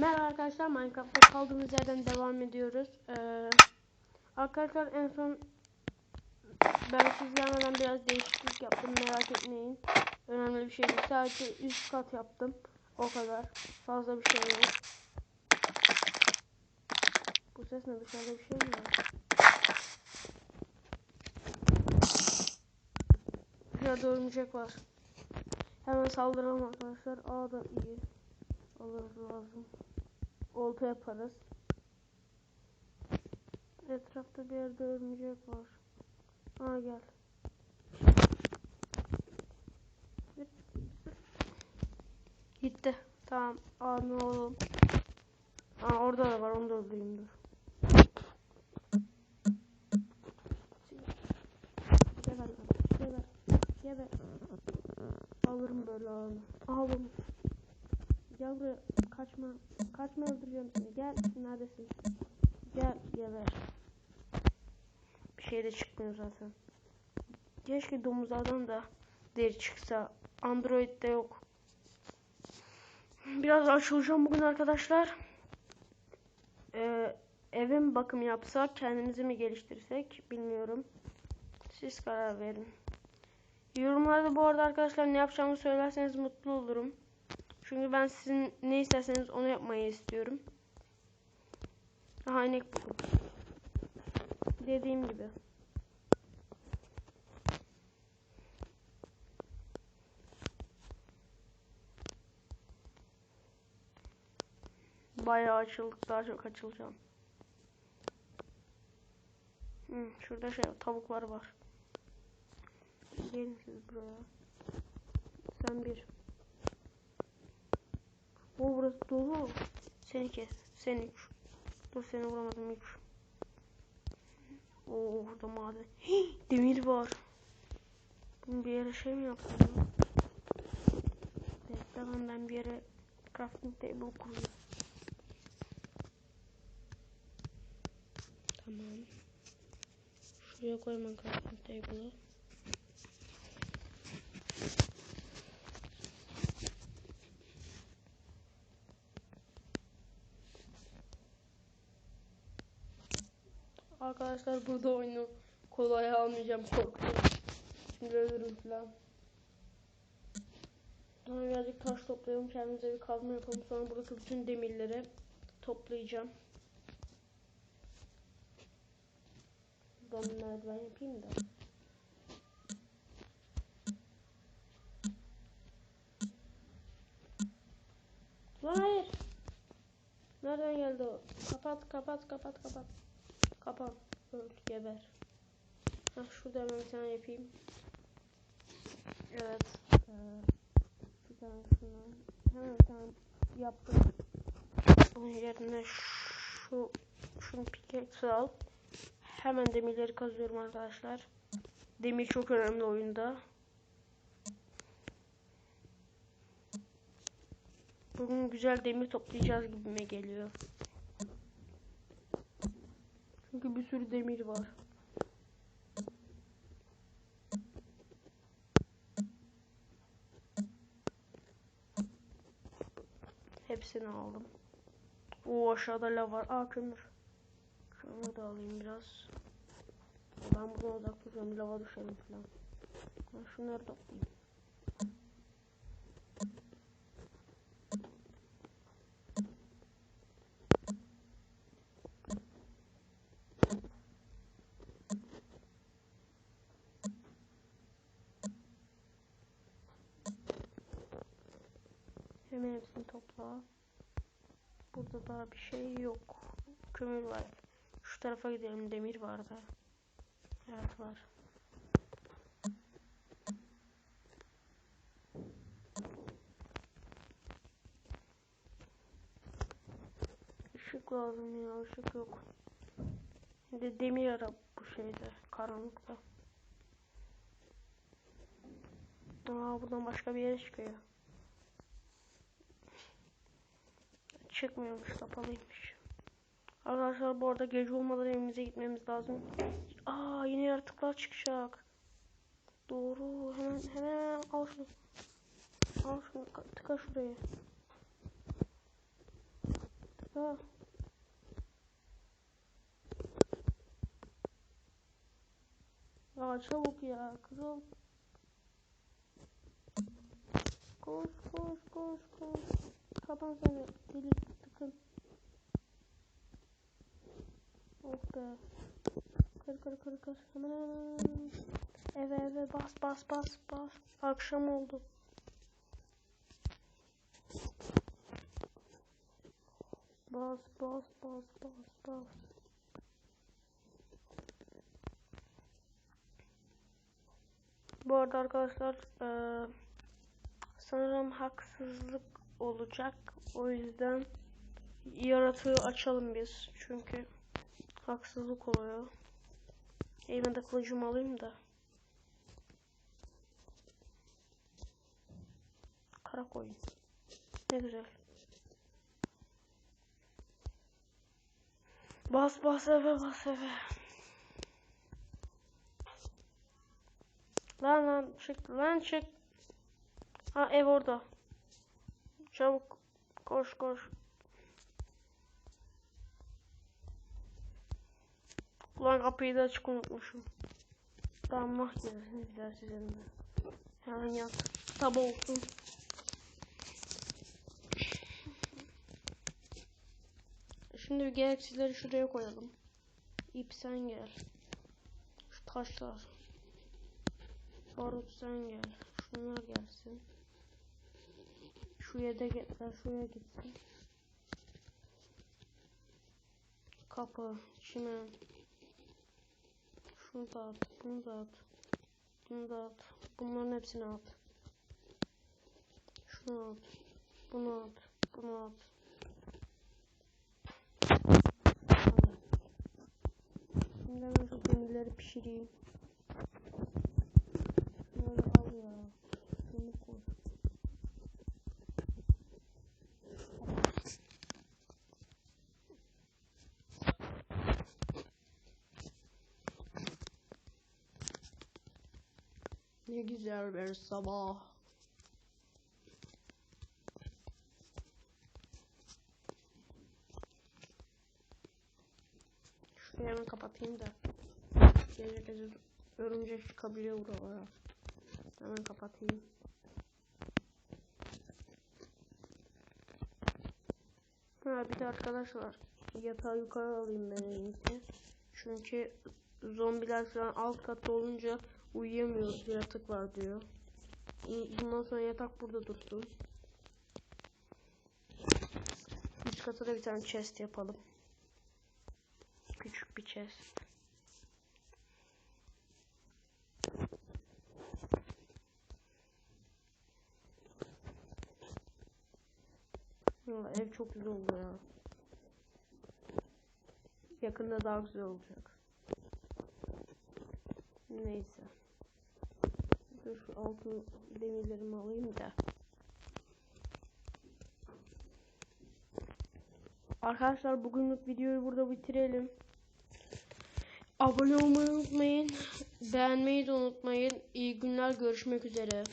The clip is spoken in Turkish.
Merhaba arkadaşlar Minecraft'ta kaldığımız yerden devam ediyoruz. Ee, arkadaşlar en son ben siz gelmeden biraz değişiklik yaptım merak etmeyin. Önemli bir şey değil. Sadece üst kat yaptım. O kadar. Fazla bir şey yok. Bu ses ne dışarıda bir şey mi var? Dışarıda örümcek var. Hemen saldıralım arkadaşlar. Aa da iyi. Alırız lazım. Olta yaparız. Etrafta bir yerde örümcek var. Aa gel. Gitti. Tamam. Aa ne oğlum. Aa orada da var. Onu da öldüreyim dur. Geber. Geber. Geber. Alırım böyle ağını. Alırım. Buraya. Kaçma. Kaçma öldüreceğim seni. Gel. Neredesin? Gel. Geber. Bir şey de çıkmıyor zaten. Keşke domuzlardan da deri çıksa. Android'de yok. Biraz açılacağım bugün arkadaşlar. Ee, evin bakım yapsak, kendimizi mi geliştirsek bilmiyorum. Siz karar verin. Yorumlarda bu arada arkadaşlar ne yapacağımı söylerseniz mutlu olurum. Çünkü ben sizin ne isterseniz onu yapmayı istiyorum. Aha inek buldum. Dediğim gibi. Bayağı açıldık. Daha çok açılacağım. Hı, şurada şey tavuklar var. Gelin siz buraya. Sen bir. O burası dolu. Seni kes. Sen üç. Dur seni vuramadım üç. Oo burada maden. Hii, demir var. Bunu bir yere şey mi yaptım ya? Bekle lan ben bir yere crafting table kuruyorum. Tamam. Şuraya koymam crafting table'ı. Arkadaşlar burada oyunu kolay almayacağım korktum. Şimdi ölürüm falan. Sonra birazcık taş toplayalım kendimize bir kazma yapalım. Sonra buradaki bütün demirleri toplayacağım. Buradan merdiven yapayım da. Hayır. Nereden geldi o? Kapat kapat kapat kapat. Kapat. Öl geber. Hah şurada hemen bir tane yapayım. Evet. Ee, bir tane şunu. Hemen bir tane yaptım. Onun yerine şu şunu pickaxe al. Hemen demirleri kazıyorum arkadaşlar. Demir çok önemli oyunda. Bugün güzel demir toplayacağız gibime geliyor. Çünkü bir sürü demir var. Hepsini aldım. O aşağıda lav var. Aa kömür. Kömür de alayım biraz. Ben buradan uzak. Lava düşelim falan. Ben şunları toplayayım. Hemen hepsini topla. Burada daha bir şey yok. Kömür var. Şu tarafa gidelim. Demir var da. Evet var. Işık lazım ya. Işık yok. De demir ara bu şeyde. Karanlıkta. Aa buradan başka bir yere çıkıyor. Çıkmıyormuş kapalıymış. Arkadaşlar bu arada gece olmadan evimize gitmemiz lazım. Aa yine yaratıklar çıkacak. Doğru hemen hemen al şunu. Al şunu tıka şuraya. Ha. Ya çabuk ya kızıl. Koş koş koş koş. Kapan seni deli tıkın. Oh be. Kır kır kır kır. Hemen hemen. Eve eve bas bas bas bas. Akşam oldu. Bas bas bas bas bas. Bu arada arkadaşlar eee, sanırım haksızlık olacak. O yüzden yaratığı açalım biz. Çünkü haksızlık oluyor. Elime de kılıcımı alayım da. Kara koyun. Ne güzel. Bas bas eve bas eve. Lan lan çık lan çık. Ha ev orada. Çabuk koş koş. Ulan kapıyı da açık unutmuşum. Tamam mah gelsinizler sizin de. Hemen yat. Sabah olsun. Şimdi bir gereksizleri şuraya koyalım. İp sen gel. Şu taşlar. Barut sen gel. Şunlar gelsin. Şu yedekler şuraya gitsin. Kapı, çimen. Şunu da at, bunu da at. Bunu da at. Bunların hepsini at. Şunu at. Bunu at. Bunu at. Şimdi hemen şu demirleri pişireyim. Şunları al ya. Şunu koy. Ne güzel bir sabah. Şurayı hemen kapatayım da. Gece gece örümcek çıkabiliyor buralara. Hemen kapatayım. Ha bir de arkadaşlar yatağı yukarı alayım ben en iyisi. Çünkü zombiler falan alt katta olunca uyuyamıyoruz yaratık var diyor. Bundan sonra yatak burada dursun. Üst kata da bir tane chest yapalım. Küçük bir chest. Vallahi ev çok güzel oldu ya. Yakında daha güzel olacak. Neyse. Dur şu altın demirlerimi alayım da. Arkadaşlar bugünlük videoyu burada bitirelim. Abone olmayı unutmayın. Beğenmeyi de unutmayın. İyi günler görüşmek üzere.